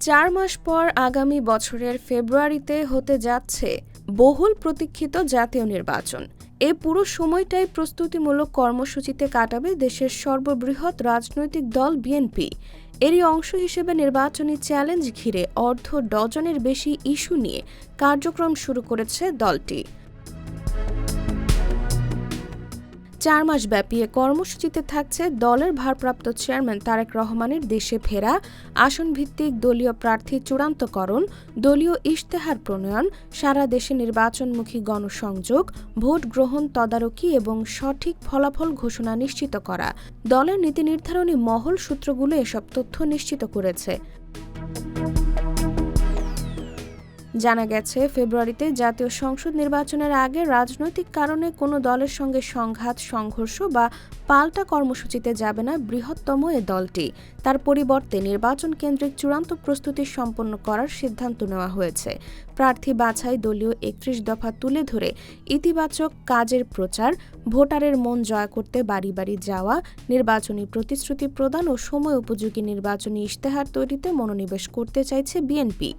চার মাস পর আগামী বছরের ফেব্রুয়ারিতে হতে যাচ্ছে বহুল প্রতীক্ষিত জাতীয় নির্বাচন। এ পুরো সময়টাই প্রস্তুতিমূলক কর্মসূচিতে কাটাবে দেশের সর্ববৃহৎ রাজনৈতিক দল বিএনপি। এরই অংশ হিসেবে নির্বাচনী চ্যালেঞ্জ ঘিরে অর্ধ ডজনের বেশি ইস্যু নিয়ে কার্যক্রম শুরু করেছে দলটি। চার মাস ব্যাপী কর্মসূচিতে থাকছে দলের ভারপ্রাপ্ত চেয়ারম্যান তারেক রহমানের দেশে ফেরা আসন ভিত্তিক দলীয় প্রার্থী চূড়ান্তকরণ, দলীয় ইশতেহার প্রণয়ন, সারা দেশে নির্বাচনমুখী গণসংযোগ, ভোট গ্রহণ তদারকি এবং সঠিক ফলাফল ঘোষণা নিশ্চিত করা। দলের নীতি নির্ধারণী মহল সূত্রগুলো এসব তথ্য নিশ্চিত করেছে। জানা গেছে, ফেব্রুয়ারিতে জাতীয় সংসদ নির্বাচনের আগে রাজনৈতিক কারণে কোনো দলের সঙ্গে সংঘাত, সংঘর্ষ বা পাল্টা কর্মসূচিতে যাবে না বৃহত্তম এ দলটি। তার পরিবর্তে নির্বাচন কেন্দ্রিক চূড়ান্ত প্রস্তুতি সম্পন্ন করার সিদ্ধান্ত নেওয়া হয়েছে। প্রার্থী বাছাই দলীয় একত্রিশ দফা তুলে ধরে ইতিবাচক কাজের প্রচার, ভোটারের মন জয় করতে বাড়ি বাড়ি যাওয়া, নির্বাচনী প্রতিশ্রুতি প্রদান ও সময় উপযোগী নির্বাচনী ইশতেহার তৈরিতে মনোনিবেশ করতে চাইছে বিএনপি।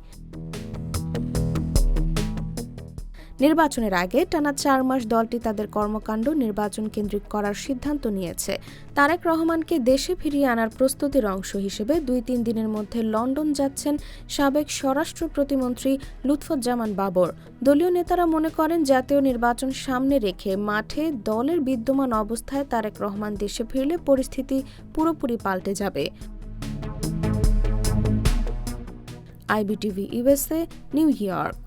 নির্বাচনের আগে টানা চার মাস দলটি তাদের কর্মকাণ্ড নির্বাচন কেন্দ্রিক করার সিদ্ধান্ত নিয়েছে। তারেক রহমানকে দেশে ফিরিয়ে আনার প্রস্তুতির অংশ হিসেবে দুই তিন দিনের মধ্যে লন্ডন যাচ্ছেন সাবেক স্বরাষ্ট্র প্রতিমন্ত্রী লুৎফুজ্জামান বাবর। দলীয় নেতারা মনে করেন জাতীয় নির্বাচন সামনে রেখে মাঠে দলের বিদ্যমান অবস্থায় তারেক রহমান দেশে ফিরলে পরিস্থিতি পুরোপুরি পাল্টে যাবে। IBTV USA New York.